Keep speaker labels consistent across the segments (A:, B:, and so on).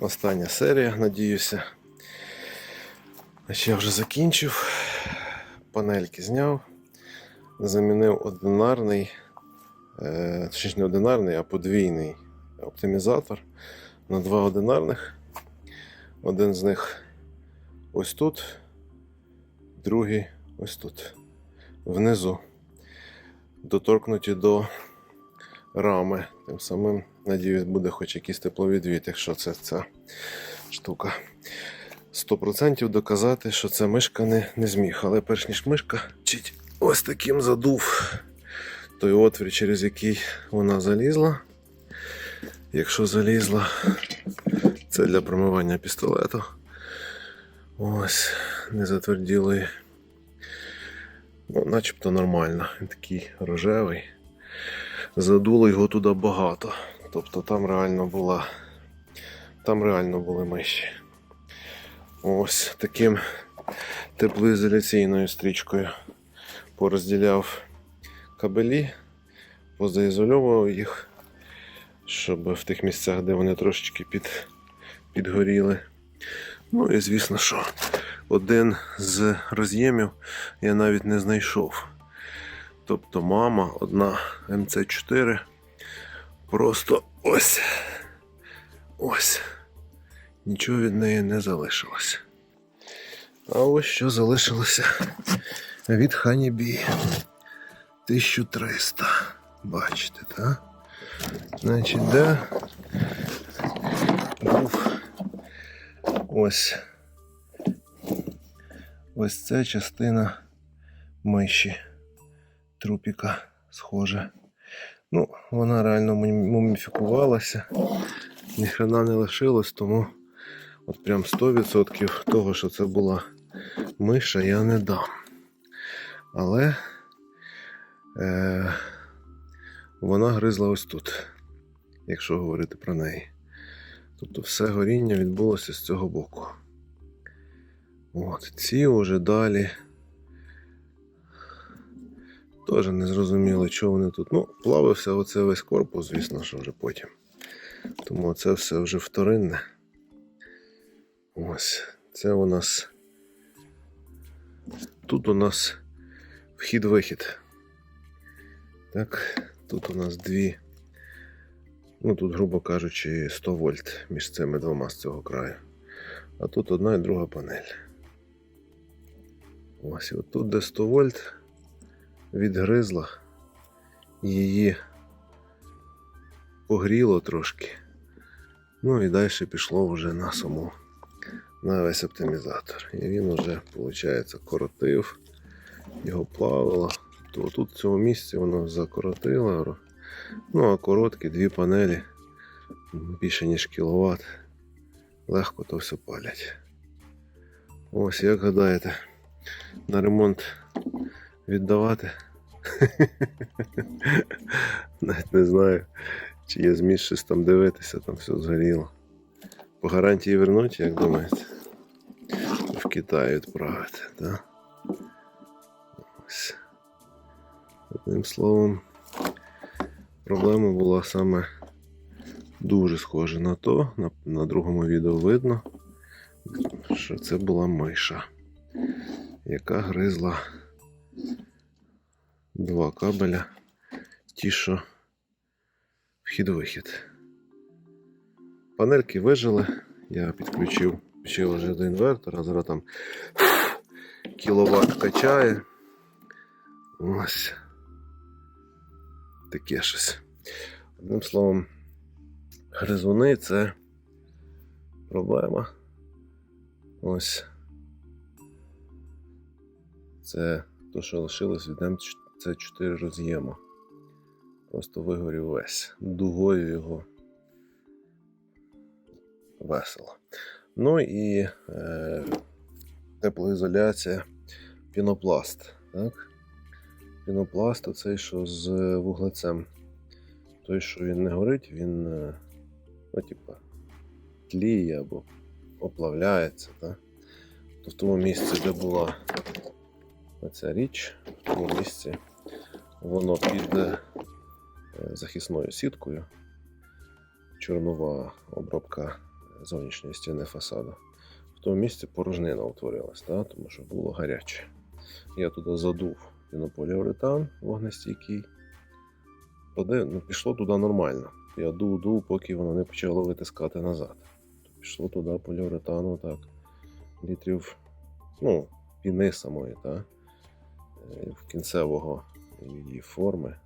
A: Остання серія, надіюся. Ще вже закінчив. Панельки зняв. Замінив одинарний, е, точніше не одинарний, а подвійний оптимізатор на два одинарних. Один з них ось тут, другий ось тут, внизу. Доторкнуті до рами. Тим самим, надіюсь, буде хоч якийсь тепловідвід, якщо це ця штука. 100% доказати, що це мишка не, не зміг. Але перш ніж мишка чить ось таким задув той отвір, через який вона залізла. Якщо залізла, це для промивання пістолету. Ось, не затверділої. Ну, начебто нормально. Він такий рожевий. Задуло його туди багато. Тобто там реально була. Там реально були миші. Ось таким теплоізоляційною стрічкою порозділяв кабелі, позаізольовував їх, щоб в тих місцях, де вони трошечки під, підгоріли. Ну і звісно, що один з роз'ємів я навіть не знайшов. Тобто мама, одна МЦ4, просто ось. Ось. Нічого від неї не залишилося. А ось що залишилося від Ханібі. 1300. Бачите, так? Значить, де був ось. Ось це частина миші трупіка схожа. Ну, вона реально муміфікувалася. Ніхрена не лишилось, тому от прям 100% того, що це була миша, я не дам. Але е, вона гризла ось тут, якщо говорити про неї. Тобто все горіння відбулося з цього боку. От, ці вже далі. Теж не зрозуміло, що вони тут. Ну, плавився оце весь корпус, звісно, що вже потім. Тому це все вже вторинне. Ось. Це у нас. Тут у нас вхід-вихід. Так, тут у нас дві. Ну тут, грубо кажучи, 100 вольт між цими двома з цього краю. А тут одна і друга панель. Ось і отут, де 100 вольт, відгризла, її погріло трошки. Ну і далі пішло вже на саму на весь оптимізатор. І він вже, виходить, коротив, його плавило. То тут в цьому місці воно закоротило. Ну, а короткі дві панелі більше ніж кіловат. Легко то все палять. Ось як гадаєте, на ремонт віддавати. Навіть не знаю, чи є зміст щось там дивитися, там все згоріло. По гарантії вернуть, як думаєте? В Китай відправити, так? Ось. Одним словом, проблема була саме дуже схожа на то. На, на другому відео видно, що це була миша, яка гризла два кабеля, ті, що вхід-вихід. Панельки вижили, я підключив ще вже до інвертора, зараз там кіловат качає. Ось таке щось. Одним словом, гризуни це проблема. Ось. Це то, що лишилось від м це 4 роз'єма. Просто вигорів весь. Дугою його весело. Ну і е, теплоізоляція, пінопласт. Так? Пінопласт оцей, що з вуглецем. Той, що він не горить, він е, ну, типа, тліє або оплавляється. Так? То в тому місці, де була оця річ, в тому місці воно під е, захисною сіткою. Чорнова обробка зовнішньої стіни фасаду. В тому місці порожнина утворилась, да, тому що було гаряче. Я туди задув пінополіуретан вогнестійкий. Подив... Ну, пішло туди нормально. Я дув, дув, поки воно не почало витискати назад. Пішло туди поліуретану так. Літрів, ну, піни самої, так, в кінцевого її форми.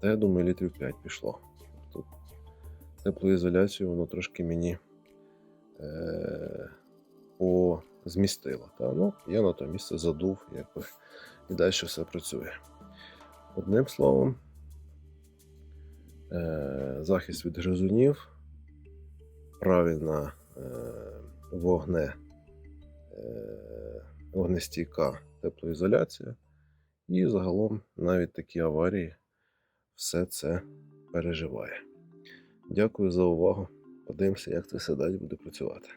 A: Та я думаю, літрів 5 пішло. Тут теплоізоляцію воно трошки мені е- позмістило. Та? Ну, я на то місце задув, якби, і далі все працює. Одним словом, е- захист від гризунів, правильна е- вогне, е- вогнестійка теплоізоляція, і загалом навіть такі аварії все це переживає. Дякую за увагу. Подивимося, як це все далі буде працювати.